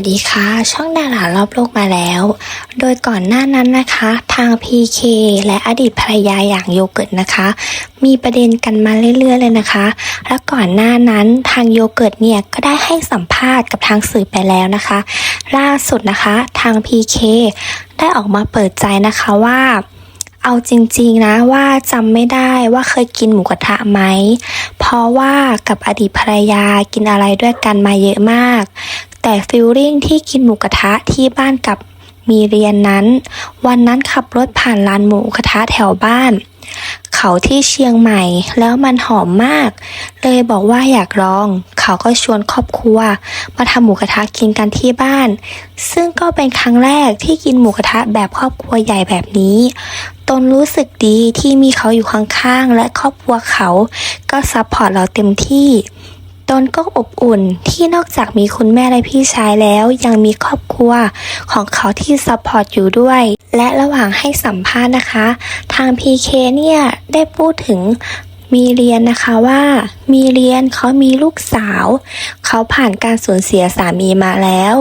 วัสดีค่ะ ช่องดารารอบโลกมาแล้ว โดยก่อนหน้านั้นนะคะ ทาง PK และอดีตภรรยาอย่างโยเกิร์ตนะคะ มีประเด็นกันมาเรื่อยๆเลยนะคะ และก่อนหน้านั้นทางโยเกิร์ตเนี่ยก็ได้ให้สัมภาษณ์กับทางสื่อไปแล้วนะคะ ล่าสุดนะคะทาง PK ได้ออกมาเปิดใจนะคะว่าเอาจริงๆนะว่าจำไม่ได้ว่าเคยกินหมูกระทะไหม เพราะว่ากับอดีตภรรยากินอะไรด้วยกันมาเยอะมาก แต่ฟิลลิ่งที่กินหมูกระทะที่บ้านกับมีเรียนนั้น วันนั้นขับรถผ่านร้านหมูกระทะแถวบ้าน เขาที่เชียงใหม่แล้วมันหอมมาก เลยบอกว่าอยากลอง เขาก็ชวนครอบครัว มาทำหมูกระทะกินกันที่บ้าน ซึ่งก็เป็นครั้งแรกที่กินหมูกระทะแบบครอบครัวใหญ่แบบนี้ ตนรู้สึกดีที่มีเขาอยู่ข้างๆและครอบครัวเขา ก็ซัพพอร์ตเราเต็มที่ ตนก็อบอุ่นที่นอกจากมีคุณแม่และพี่ชายแล้วยังมีครอบครัวของเขาที่ซัพพอร์ตอยู่ด้วย และระหว่างให้สัมภาษณ์นะคะ ทาง PK เนี่ยได้พูดถึงมีเรียนนะคะว่า มีเรียนเขามีลูกสาว เขาผ่านการสูญเสียสามีมาแล้ว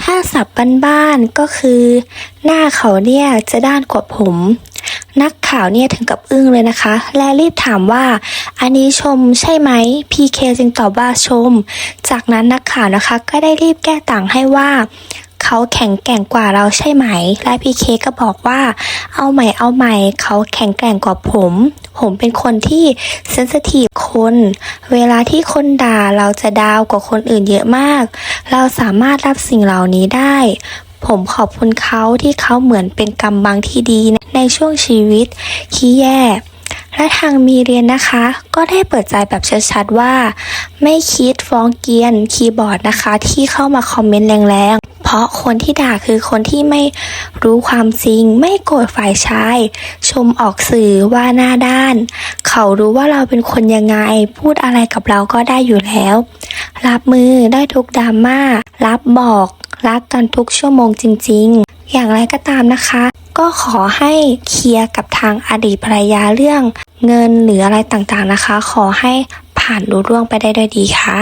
ถ้าสับบ้านๆก็คือ หน้าเขาเนี่ยจะด้านกว่าผม นักข่าวเนี่ยถึงกับอึ้งเลยนะคะ และรีบถามว่า อันนี้ชมใช่ไหม PK จึงตอบว่าชม จากนั้นนักข่าวนะคะ ก็ได้รีบแก้ต่างให้ว่าเขาแข็งแกร่งกว่าเราใช่ไหม และ PK ก็บอกว่า เอาใหม่เอาใหม่ เขาแข็งแกร่งกว่าผม ผมเป็นคนที่เซนสทีฟคน เวลาที่คนด่าเราจะดาวกว่าคนอื่นเยอะมาก เราสามารถรับสิ่งเหล่านี้ได้ ผมขอบคุณเขาที่เขาเหมือนเป็นกำบังที่ดีในช่วงชีวิตที่แย่ และทางมีเรียนนะคะ ก็ได้เปิดใจแบบชัดๆว่า ไม่คิดฟ้องเกียนคีย์บอร์ดนะคะ ที่เข้ามาคอมเมนต์แรงๆ เพราะคนที่ด่าคือคนที่ไม่รู้ความจริง ไม่โกรธฝ่ายชาย ชมออกสื่อว่าหน้าด้าน เขารู้ว่าเราเป็นคนยังไง พูดอะไรกับเราก็ได้อยู่แล้ว รับมือได้ทุกดราม่ารับบอก รักกันทุกชั่วโมงจริง ๆ อย่างไรก็ตามนะคะ ก็ขอให้เคลียร์กับทางอดีตภรรยาเรื่อง เงินหรืออะไรต่างๆนะคะ ขอให้ผ่านรู้ร่วงไปได้ด้วยดีค่ะ